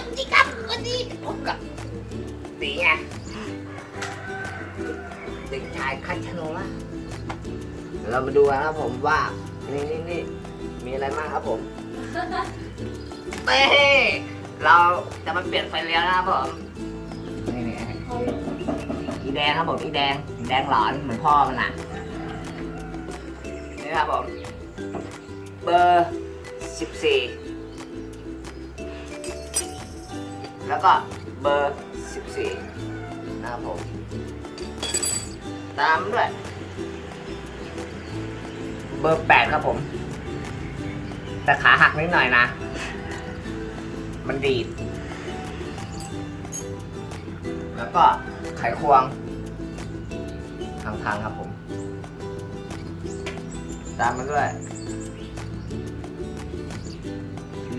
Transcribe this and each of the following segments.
วัสดีครับ วันนี้พบกับตีไงเด็กชายคัชโนล่าเดี๋ยวเรามาดูกันนะครับผมว่า นี่นี่นี่มีอะไรบ้างครับผมเต้เราจะมาเปลี่ยนไฟเลี้ยวนะครับผมนี่นี่อีแดงครับผมอีแดงอีแดงหลอนเหมือนพ่อมันนะนี่ครับผมเบอร์สิบสี่ แล้วก็เบอร์ 14 นะครับผม ตามด้วย เบอร์ 8 ครับผม แต่ขาหักนิดหน่อยนะ มันดีด แล้วก็ไขควงพังๆครับผม ตามมาด้วย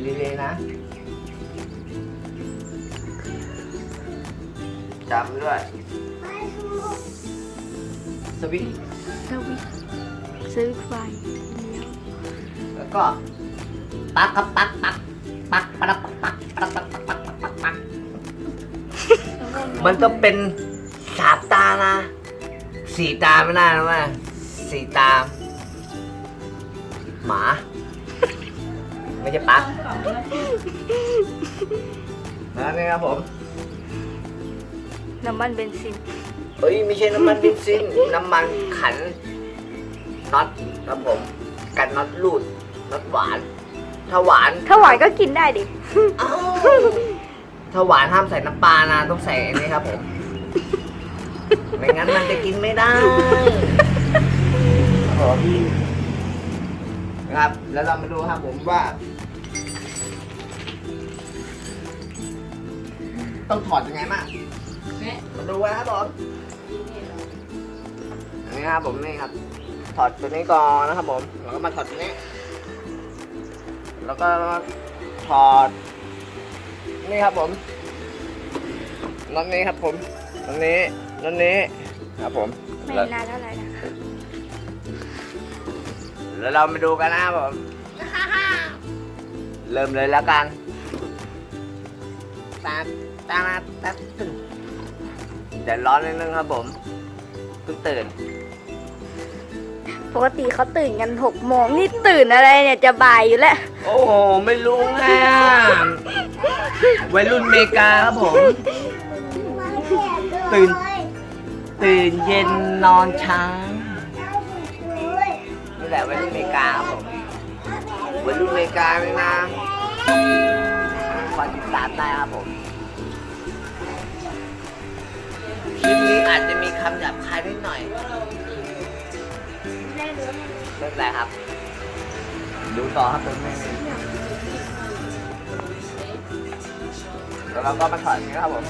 ลีเลยๆนะ จำด้วย สวิตช์สวิตช์ซื้อไฟเลี้ยวแล้วก็ปลั๊กครับปลั๊กปลั๊กปลั๊กปลั๊กปลั๊กปลั๊กปลั๊กปลั๊กปลั๊กปลั๊กปลั๊กมันต้องเป็นสามตานะสี่ตาไม่ได้นะแม่สี่ตา หมา ไม่ใช่ปลั๊กแล้วนี่ครับผม น้ำมันเบนซิน เอ้ยไม่ใช่น้ำมันเบนซิน น้ำมันขันน็อตครับผม กันน็อตรูดน็อตหวาน ถ้าหวาน ถ้าหวานก็กินได้ดิ อ้าวถ้าหวานห้ามใส่น้ำปลานะต้องใส่อันนี้ครับผม ไม่งั้นมันจะกินไม่ได้ครับผมนะครับ แล้วเรามาดูครับผมว่า ต้องถอดยังไงมาง มาดูนะครับผมอันนี้ครับผมนี่ครับ ถอดตัวนี้ก่อนนะครับผม แล้วก็มาถอดตัวนี้ แล้วก็ถอด นี่ครับผมน็อตนี้ครับผมน็อตนี้น็อตนี้ครับผมไม่แล้วนานเท่าไหร่นะแล้วเรามาดูกันนะครับผม เริ่มเลยแล้วกันตาตาตาตึ้ง เดี๋ยวร้อนนิดนึงครับผมเพิ่งตื่น ปกติเขาตื่นกันหกโมงนี่ตื่นอะไรเนี่ยจะบ่ายอยู่แล้ว โอ้โหไม่รู้ไงอะวัยรุ่นเมกาครับผม ตื่น ตื่นเย็นนอนเช้านี่แหละวัยรุ่นเมกาครับผมวัยรุ่นเมกาเลยนะฟังติดตามได้ครับผม คลิปนี้อาจจะมีคำหยาบคายนิดหน่อยไม่เป็นไรครับ ดูต่อครับผมแล้วเราก็มาถอดนี้ครับผม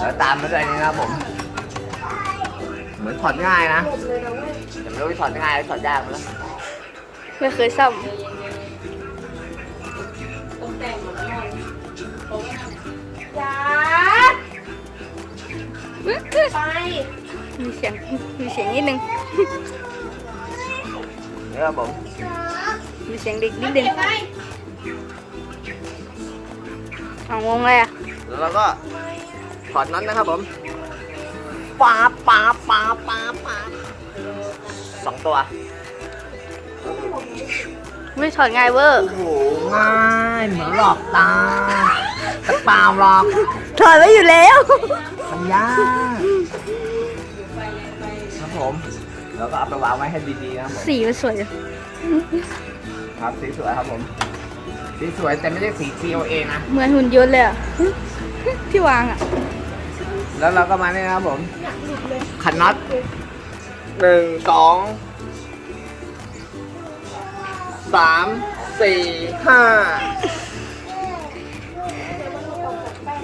แล้วตามมาด้วยนี่นะครับผม เหมือนถอดง่ายนะ แต่ไม่รู้ว่าถอดง่ายหรือถอดยากมั้ยไม่เคยซ่อมจ้าไปมีเสียงมีเสียงนิดนึงนี่ครับผมมีเสียงเด็กนิดนึงเก็บไว้เอางงเลยอะแล้วเราก็ถอดนั้นนะครับผมป๊าบป๊าบป๊าบป๊าบป๊าบ สองตัว ไม่ถอดง่ายเวอร์ โอ้โหง่ายเหมือนหลอกตาแต่เปล่าหรอกถอดไว้อยู่แล้วทำยากครับผม แล้วก็เอาไปวางไว้ให้ดีๆนะครับผมสีมันสวยครับสีสวยครับผมสีสวยแต่ไม่ใช่สี COA นะ เหมือนหุ่นยนต์เลยอะที่วางอะแล้วเราก็มานี่นะครับผมขันน็อต หนึ่งสองสามสี่ห้า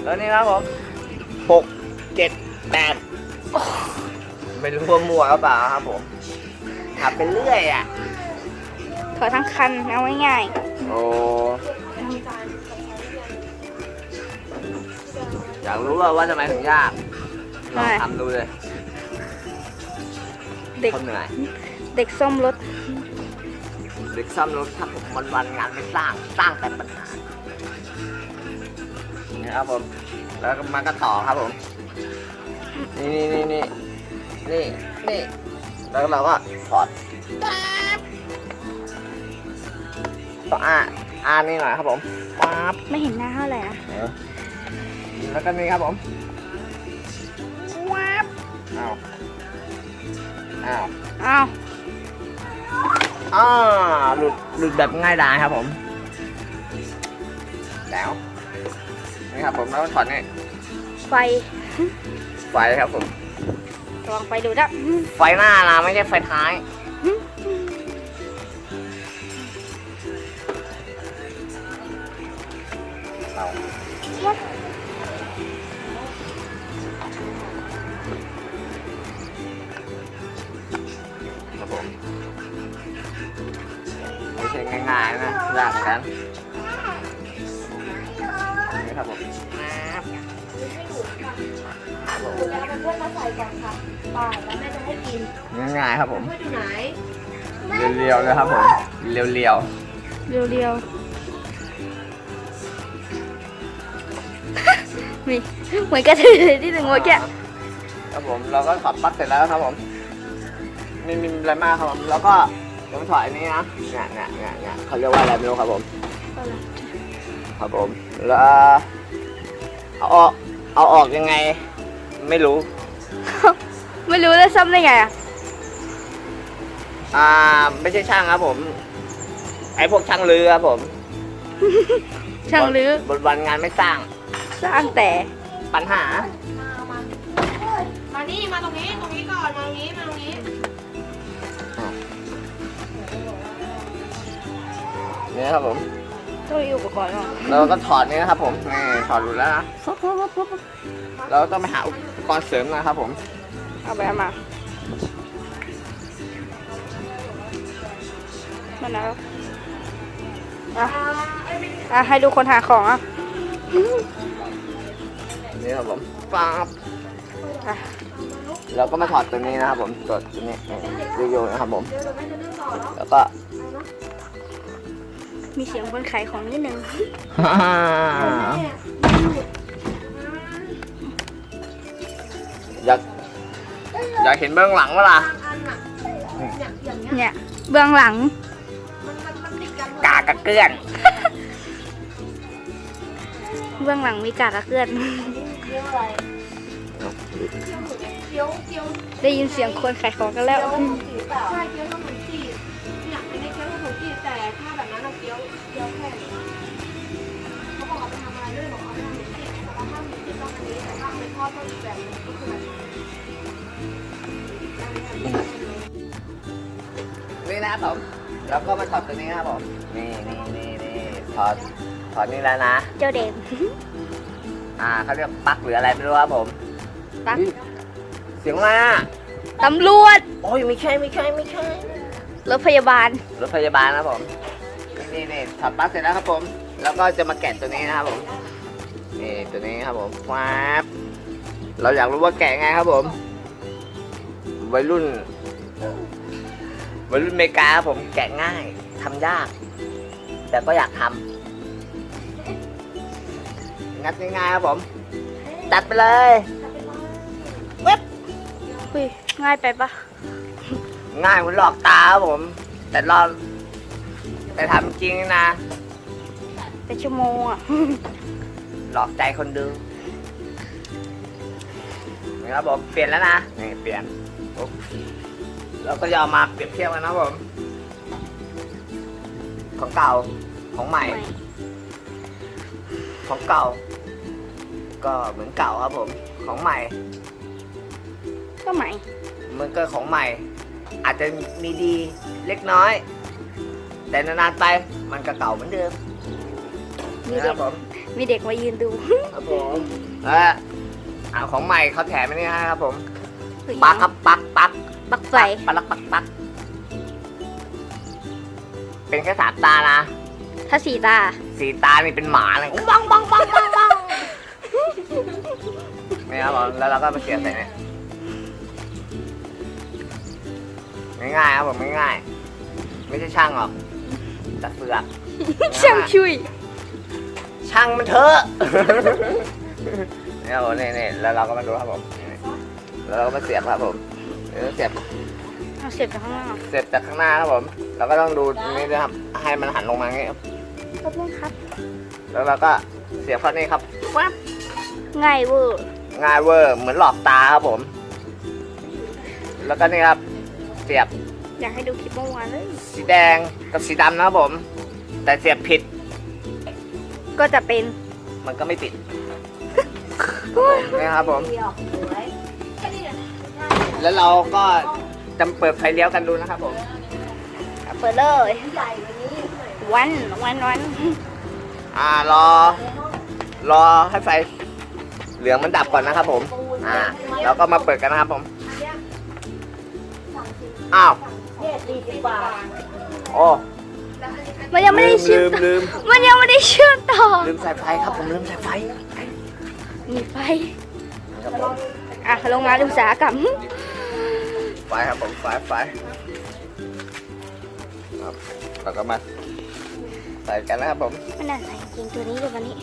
แล้วนี่นะครับผมหกเจ็ดแปดไม่รู้ว่ามั่วหรือเปล่าครับผมขับไปเรื่อยอะถอดทั้งคันเอาง่ายโอ้อยากรู้ว่าว่าทำไมถึงยากลองทำดูเลยๆ เด็กคนเหนื่อย เด็กซ่อมรถ เด็กซ่อมรถครับผมวันวันๆงานไม่สร้างสร้างแต่ปัญหานี่ครับผม แล้วก็มันก็ต่อครับผม นี่นี่นี่นี่นี่นี่แล้วเราก็ถอดต่ออ่าอ่านี่หน่อยครับผมปั๊บ ไม่เห็นหน้าเท่าไหร่นะเออแล้วก็นี่ครับผมวับอ้าว อ้าวอ้าวอ่าหลุดหลุดแบบง่ายดายครับผมแล้วนี่ครับผมแล้วก็ถอดนี่ไฟไฟครับผมระวังไฟดูดอะไฟหน้านะไม่ใช่ไฟท้ายเรา ง่ายๆนะยากเหมือนกันนี่ครับผมครับผมจะเอาเพื่อนมาใส่ก่อนค่ะป่าแล้วแม่จะให้กินง่ายๆครับผมเพื่อนอยู่ไหนเรียวๆเลยครับผมเรียวเรียวเรียวๆมีเหมือนกระถือที่หนึ่งๆเมื่อกี้ครับผมเราก็ถอดปลั๊กเสร็จแล้วครับผมไม่มีอะไรมากครับผมแล้วก็ เดี๋ยวมาถอดอันนี้นะเนี่ยเนี่ยเนี่ยเนี่ยเขาเรียกว่าอะไรไม่รู้ครับผม ครับผม แล้วเอาออกเอาออกยังไง ไม่รู้ ไม่รู้แล้วซ่อมได้ไงอะอ่าไม่ใช่ช่างครับผม ไอพวกช่างเรือครับผมช่างรื้อบนวันงานไม่สร้าง สร้างแต่ปัญหา มา มา มานี่ มาตรงนี้ ตรงนี้ก่อน มาตรงนี้ นี้เนี่ยครับผมต้องมีอุปกรณ์หรอเราก็ถอดนี่นะครับผมนี่ถอดหลุดแล้วนะเราต้องไปหาอุปกรณ์เสริมนะครับผมเอาไปเอามามันนะอะอะให้ดูคนหาของอะนี่ครับผมป๊าบอะเราก็มาถอดตัวนี้นะครับผมตัวตัวนี้โยนๆนะครับผมเดี๋ยวแม่จะเลื่อนต่อแล้วแล้วก็ มีเสียงคนขายของนิดนึงอยากอยากเห็นเบื้องหลังเวล่ะบางอันอะเนี่ยอย่างเงี้ยเนี่ยเบื้องหลังมันมันมันติดกันหมดกากระเกลื่อน เบื้องหลังมีกากระเกลื่อนเกี๊ยวอะไรเกี๊ยวเกี๊ยวได้ยินเสียงคนขายของกันแล้วเกี๊ยวขนมจีบใช่เกี๊ยวขนมจีบอย อาไปทอดต้องอีกแบบหนึงก็คือแบบนี้นี่นะครับผม แล้วก็มาถอดตัวนี้นะครับผม นี่นี่นี่นี่ถอดถอดนี่แล้วนะ เจ้าเด็กอ่าเขาเรียกปลั๊กหรืออะไรไม่รู้ครับผมปลั๊กเฮ้ยเสียงอะไรอะตำรวจ โอ้ยไม่ใช่ไม่ใช่ไม่ใช่ รถพยาบาล รถพยาบาลนะครับผม นี่นี่ถอดปลั๊กเสร็จแล้วครับผม แล้วก็จะมาแกะตัวนี้นะครับผม นี่ตัวนี้ครับผมว้าบ เราอยากรู้ว่าแกะไงครับผม วัยรุ่น วัยรุ่นอเมริกาครับผมแกะง่ายทำยาก แต่ก็อยากทำงัดง่ายๆครับผม จัดไปเลยอุ้ยง่ายไปปะง่ายเหมือนหลอกตาครับผม แต่เราแต่ทำจริงนะ เป็นชั่วโมงอะหลอกใจคนดู นี่ครับผมเปลี่ยนแล้วนะนี่เปลี่ยนปุ๊บแล้วก็จะเอามาเปรียบเทียบกันนะครับผม ของเก่าของใหม่ ของเก่า ก็เหมือนเก่าครับผม ของใหม่ ก็ใหม่เหมือนกับของใหม่ อาจจะมีดีเล็กน้อย แต่นานๆไปมันก็เก่าเหมือนเดิมมีนะคเด็รักบผมมีเด็กมายืนดู ครับผมแล้ว อ่าของใหม่เขาแถมอันนี้ให้ครับผมปักครับปักปักปักไฟปักปักปักปักเป็นแค่สามตานะถ้าสีตา สี่ตานี่เป็นหมาเลยบังบังบังบังบังนี่ครับผมแล้วเราก็มาเสียบใส่เนี่ยง่ายๆครับผมง่ายๆไม่ใช่ช่างหรอกแต่เสือกช่างชุยช่างมันเถอะ เนี่ยผมนี่นี่แล้วเราก็มาดูครับผมนี่แล้วเราก็มาเสียบครับผมเดี๋ยวเสียบเอาเสียบจากข้างล่างเสียบจากข้างหน้าครับผมเราก็ต้องดูนี่ด้วยครับให้มันหันลงมาอย่างงี้ครับขอบคุณครับ แล้วเราก็เสียบเข้านี่ครับปั๊บง่ายเวอร์ง่ายเวอร์เหมือนหลอกตาครับผม แล้วก็นี่ครับเสียบอยากให้ดูคลิปเมื่อวานเลยสีแดงกับสีดำนะครับผม แต่เสียบผิด ก็จะเป็น มันก็ไม่ติด ผมนี่ครับผม แล้วเราก็จะเปิดไฟเลี้ยวกันดูนะครับผมเปิดเลยวันวันวันอ่ารอ รอให้ไฟ เหลืองมันดับก่อนนะครับผม อ่าแล้วก็มาเปิดกันนะครับผม อ้าวโอ้มันยังไม่ได้เชื่ลือมมลืมมันยังไม่ได้เชื่อมต่อ ลืมสายไฟครับผมลืมสายไฟ มีไฟครับผมอะโรงงานอุตสาหกรรมไฟครับผมไฟไฟครับแล้วก็มาใส่กันนะครับผมไม่น่าใส่จริงตัวนี้เลยวันนี้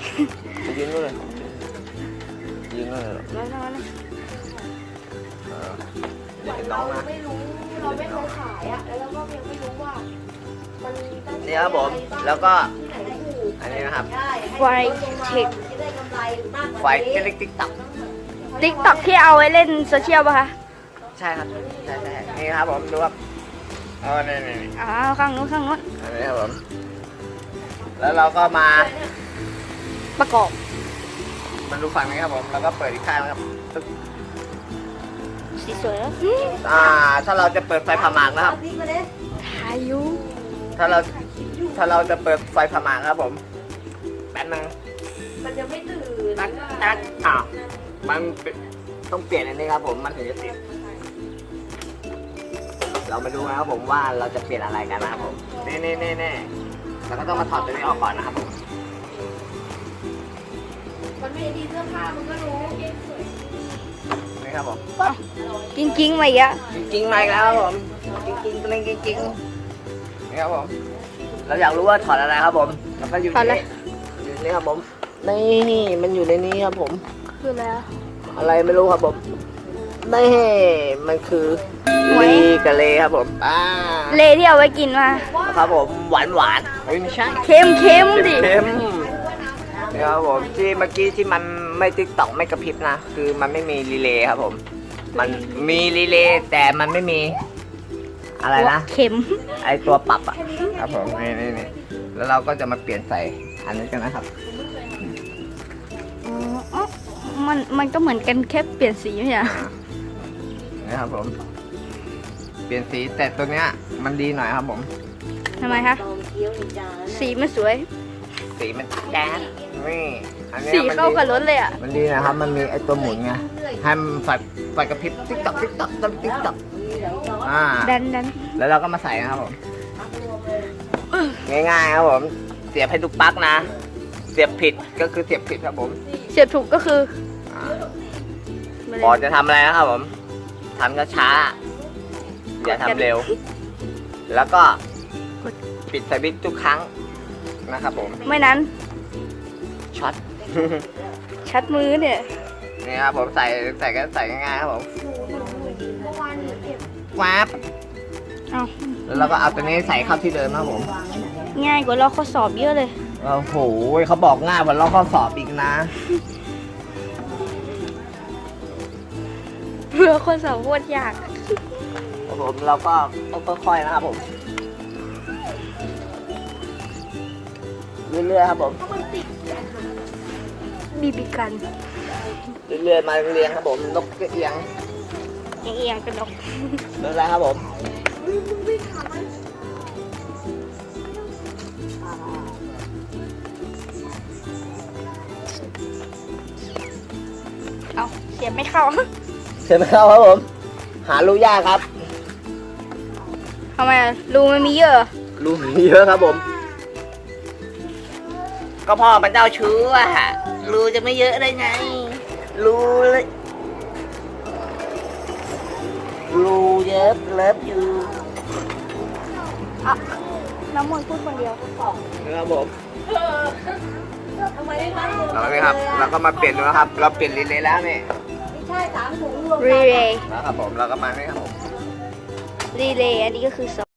ไปยืนนู่นเลยยืนนู่นเลยเหรอมาแล้วนะเอออย่าเห็นน้องนะไม่รู้เราไม่เคยขายอะแล้วเราก็ยังไม่รู้ว่ามันมีตั้งนี่ครับผมแล้วก็ที่ไหนถูกอันนี้นะครับไฟเทคจะ ได้กำไรมากกว่าไฟเล็กติ๊กตักติ๊กต็อกที่เอาไว้เล่นโซเชียลป่ะคะใช่ครับใช่ใช่นี่ครับผมดูครับอ๋อนี่นี่นี่อ๋อข้างนู้นข้างนู้นอันนี้ครับผมแล้วเราก็มาประกอบมาดูฝั่งนี้ครับผมแล้วก็เปิดอีกข้างนะครับตึ๊บสีสวยแล้วอ่า ถ้าเราจะเปิดไฟผ่าหมากนะครับถ่ายอยูถ้าเราถ้าเราจะเปิดไฟผ่าหมากครับผมแป๊บนึงมันจะไม่ตื่น ตัดตัดอ้าวมันเป็นต้องเปลี่ยนอันนี้ครับผมมันถึงจะติด เรามาดูนะครับผมว่าเราจะเปลี่ยนอะไรกันนะครับผมนี่นี่นี่นี่เราก็ต้องมาถอดตัวนี้ออกก่อนนะครับผมมันไม่ดีเสื้อผ้ามันก็รู้นี่ครับผมจริงจริงๆมาอีกอะจริงๆมาอีกแล้วครับผมจริงๆตัวนี้จริงๆนี่ครับผม เราอยากรู้ว่าถอดอะไรครับผมแล้วก็อยู่ถอดในเลยนี้อยู่ในนี้ครับผม นี่มันอยู่ในนี้ครับผม คือแล้วอะไรไม่รู้ครับผมนี่มันคือหวยลีกะเลครับผมอ่าเลที่เอาไว้กินมา ครับผมหวานหวานๆเฮ้ยไม่ใช่เค็มเค็มดิเค็มนี่ครับผมที่เมื่อกี้ที่มันไม่ติ๊กตอกไม่กระพริบนะ คือมันไม่มีรีเลย์ครับผม มันมีรีเลย์แต่มันไม่มีอะไรนะเค็มไอตัวปรับอะครับผมนี่นี่นี่แล้วเราก็จะมาเปลี่ยนใส่อันนี้กันนะครับอ๋อ มันมันก็เหมือนกันแค่เปลี่ยนสีไม่ใช่เหรอนี่ครับผม เปลี่ยนสีแต่ตัวเนี้ย มันดีหน่อยครับผม ทำไมคะสีมันสวย สีมันแดงนี่อันเนี้ยสีมันเข้าดีกับรถเลยอะ มันดีนะครับ มันมีไอตัวหมุนไงให้มันไฟไฟกระพริบติ๊กตักติ๊กตักติ๊กตักอ่า ดันดันแล้วเราก็มาใส่นะครับผมง่ายๆครับผม เสียบให้ทุกปลั๊กนะ เสียบผิดก็คือเสียบผิดครับผม เสียบถูกก็คือ อ่าไม่ก่อนได้จะทำอะไรนะครับผมทำช้าๆอย่าทำเร็ว แล้วก็ปิดสวิตช์ทุกครั้งนะครับผม ไม่นั้นช็อต ชัดมือเนี่ย นี่ครับผมใส่ใส่ก็ใส่ง่ายๆครับผมเมื่อวานหนูเก็บวาบเอาแล้วเราก็เอาตัวนี้ใส่เข้าที่เดิมนะครับผม ง่ายกว่าเราข้อสอบเยอะเลย โอ้โหเขาบอกง่ายกว่าเราข้อสอบอีกนะ เพื่อข้อสอบโคตรยาก ครับผมเราก็ต้องค่อยๆนะครับผมเรื่อยๆครับผมบีบีกันเรื่อยๆมาเรียงๆครับผมนกกระเอียงเอียงๆกันดอกนั่นแหละครับผมเอาเสียบไม่เข้า เชิญเข้าครับผม หาลูกยากครับ ทำไมอะรูมันมีเยอะรูมีเยอะครับผม ก็พ่อมันเจ้าชู้อะรูจะไม่เยอะได้ไง รูเลยรูเยอะเล็บอยู่อน้ำมันพูดคนเดียวครับผมเราไหมครับ เราก็มาเปลี่ยนแล้วครับ เราเปลี่ยนลิ้นเลยแล้วเนี่ย รีเลย์แล้วครับผม เราก็มาให้ครับผม รีเลย์อันนี้ก็คือสอง